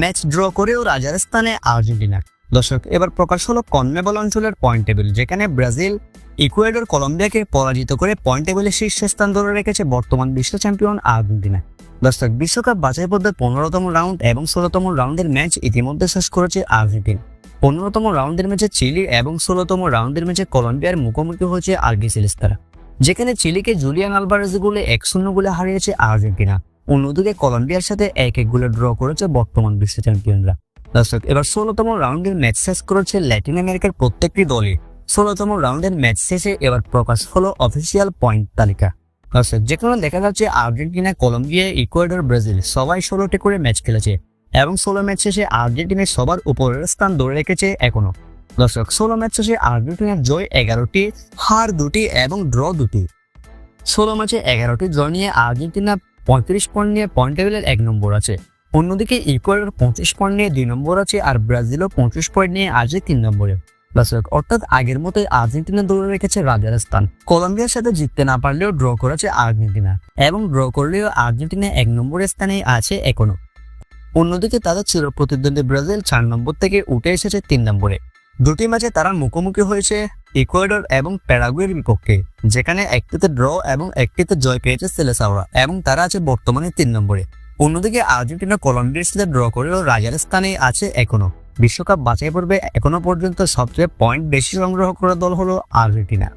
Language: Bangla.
ম্যাচ ড্র করেও রাজার স্থানে আর্জেন্টিনা। দর্শক, এবার প্রকাশ হলো কনমেবল অঞ্চলের পয়েন্ট টেবিল, যেখানে ব্রাজিল, ইকুয়েডর, কলম্বিয়াকে পরাজিত করে পয়েন্ট টেবিলে শীর্ষস্থান ধরে রেখেছে বর্তমান বিশ্ব চ্যাম্পিয়ন আর্জেন্টিনা। দর্শক, বিশ্বকাপ বাছাই পদ্ধতির পনেরোতম রাউন্ড এবং ষোলোতম রাউন্ডের ম্যাচ ইতিমধ্যে শেষ করেছে আর্জেন্টিনা। পনেরোতম রাউন্ডের ম্যাচে চিলি এবং ষোলোতম রাউন্ডের ম্যাচে কলম্বিয়ার মুখোমুখি হয়েছে আর্গেসিলিস তারা, যেখানে চিলিকে জুলিয়ান আলভারেজ গোলে এক শূন্য গোলে হারিয়েছে আর্জেন্টিনা। অন্যদিকে কলম্বিয়ার সাথে এক এক গোলে ড্র করেছে বর্তমান বিশ্ব চ্যাম্পিয়নরা। দর্শক, এবার ষোলোতম রাউন্ডের ম্যাচ শেষ করেছে ল্যাটিন আমেরিকার প্রত্যেকটি দলই। ষোলোতম রাউন্ডের ম্যাচ শেষে এবার প্রকাশ হলো অফিসিয়াল পয়েন্ট তালিকা। দর্শক, যেখানে দেখা যাচ্ছে আর্জেন্টিনা, কলম্বিয়া, ইকুয়েডর, ব্রাজিল সবাই ষোলোটি করে ম্যাচ খেলেছে এবং ষোলো ম্যাচ শেষে আর্জেন্টিনা সবার উপরের স্থান ধরে রেখেছে এখনও। দর্শক, ষোলো ম্যাচ শেষে আর্জেন্টিনার জয় এগারোটি, হার দুটি এবং ড্র দুটি। ষোলো ম্যাচে এগারোটি জয় নিয়ে আর্জেন্টিনা পঁয়ত্রিশ পয়েন্ট নিয়ে পয়েন্ট টেবিলের এক নম্বর আছে। অন্যদিকে ইকুয়েডর পঁচিশ পয়েন্ট নিয়ে দুই নম্বর আছে আর ব্রাজিলও পঁচিশ পয়েন্ট নিয়ে আছে তিন নম্বরে। অর্থাৎ আগের মতোই আর্জেন্টিনা দৌড়ে রেখেছে রাজার স্থান কলম্বিয়ার সাথে জিততে না পারলেও ড্র করেছে আর্জেন্টিনা এবং ড্র করলেও আর্জেন্টিনা এক নম্বরের স্থানে আছে এখনও। অন্যদিকে তাদের চির প্রতিদ্বন্দ্বী ব্রাজিল, চার নম্বর থেকে উঠে এসেছে তিন নম্বরে। দুটি ম্যাচে তারা মুখোমুখি হয়েছে ইকুয়েডর এবং প্যারাগুয়ের বিপক্ষে, যেখানে একটিতে ড্র এবং একটিতে জয় পেয়েছে সেলেসাওরা এবং তারা আছে বর্তমানে তিন নম্বরে। অন্যদিকে আর্জেন্টিনা কলম্বিয়ার সাথে ড্র করেও রাজার স্থানে আছে এখনও। বিশ্বকাপ বাছাই পর্বে এখনও পর্যন্ত সবচেয়ে পয়েন্ট বেশি সংগ্রহ করা দল হলো আর্জেন্টিনা।